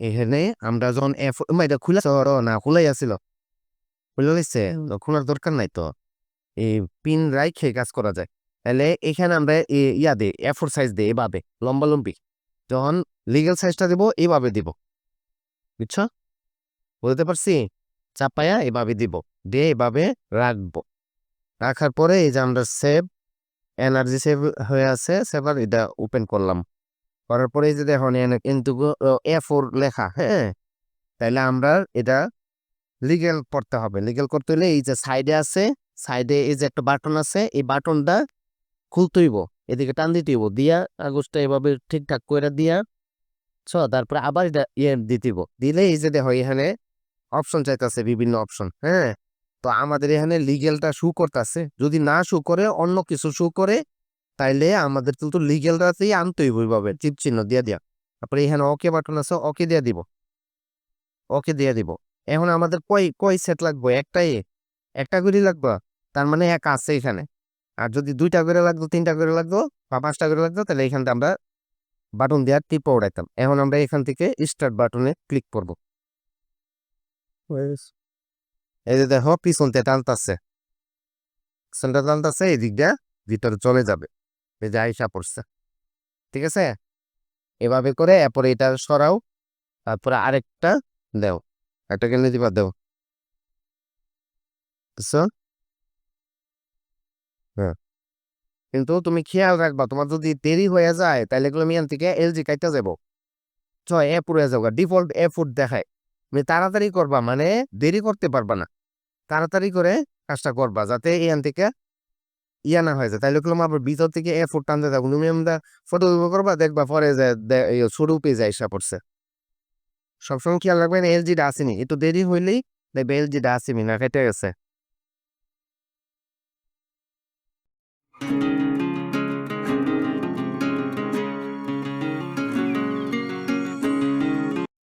এখানে আমরা যখন এফ এটা খুলে না খুলাই খুলে গেছে? তো খোলার দরকার নাই তো। এই পিন রাইখে কাজ করা যায়। তাহলে এখানে আমরা এ- ইয়া দে এফোর সাইজ দে এভাবে লম্বা লম্বি। যখন লিগেল সাইজটা দেবো এইভাবে দিব। বুঝছ? বুঝতে পারছি? চাপায়া এভাবে দিব। দিয়ে এভাবে রাখব। রাখার পরে এই যে আমরা সেভ এনার্জি সেভ হয়ে আছে সেভার এটা ওপেন করলাম। করার পরে যে দেখো এখানে কিন্তু এ ফোর লেখা হ্যাঁ? তাইলে আমরা এটা লিগেল করতে হবে। লিগেল করতে হলে এই যে সাইডে আছে সাইডে এই যে একটা বাটন আছে, এই বাটনটা খুলতে হইব। এদিকে টান দিতে হইব, দিয়া কাগজটা এভাবে ঠিকঠাক করে দিয়া ছ তারপরে আবার এটা ইয়ে দিতে হইব। দিলে এই যে দেখো, এখানে অপশন চাইতেছে, বিভিন্ন অপশন হ্যাঁ? তো আমাদের এখানে লিগেলটা শু করতেছে। যদি না শু করে, অন্য কিছু শু করে তাইলে আমাদের কিন্তু লিগেলটাতেই আনতে হইব ওইভাবে চিপ চিহ্ন দিয়ে দিয়া। তারপরে এখানে ওকে বাটন আছে ওকে দিয়া দিব। ওকে দিয়ে দিব। এখন আমাদের কয় কয় সেট লাগবে? একটাই একটা করে লাগবে? তার মানে এক আছে এখানে। আর যদি দুইটা করে লাগতো তিনটা করে লাগতো বা পাঁচটা করে লাগতো তাহলে এখানটা আমরা বাটন দেওয়ার টিপে উড়াইতাম এখন আমরা এখান থেকে স্টার্ট বাটনে ক্লিক করব। এই যে দেখো পিছনতে টানতাছে। পিছনটা টানতাছে এই দিক দিয়ে ভিতরে চলে যাবে। যে আইসা পড়ছে। ঠিক আছে? এভাবে করে, এরপরে এটা সরাও, তারপরে আরেকটা দেও, একটা কেন দিবা, দেও। হ্যাঁ। কিন্তু তুমি খেয়াল রাখবা, তোমার যদি দেরি হয়ে যায় তাহলে এগুলো মিয়ান থেকে এলজি কাইটা যাব ছয়, এ পুরো যাব ডিফল্ট এ ফুট দেখায়। তুমি তাড়াতাড়ি করবা মানে দেরি করতে পারবা না। তাড়াতাড়ি করে কাজটা করবা, যাতে এখান থেকে ইয়া না হয়ে যায়। তাইলে আবার ভিতর থেকে এ ফুট টানতে থাকুন তুমি আমরা ফটো করবা, দেখবা পরে যায় সরু পেয়ে যায় এসা পড়ছে। সবসময় খেয়াল রাখবেন এলজিটা আসেনি। একটু দেরি হইলেই দেখবে এলজিটা আসেনি না কেটে গেছে।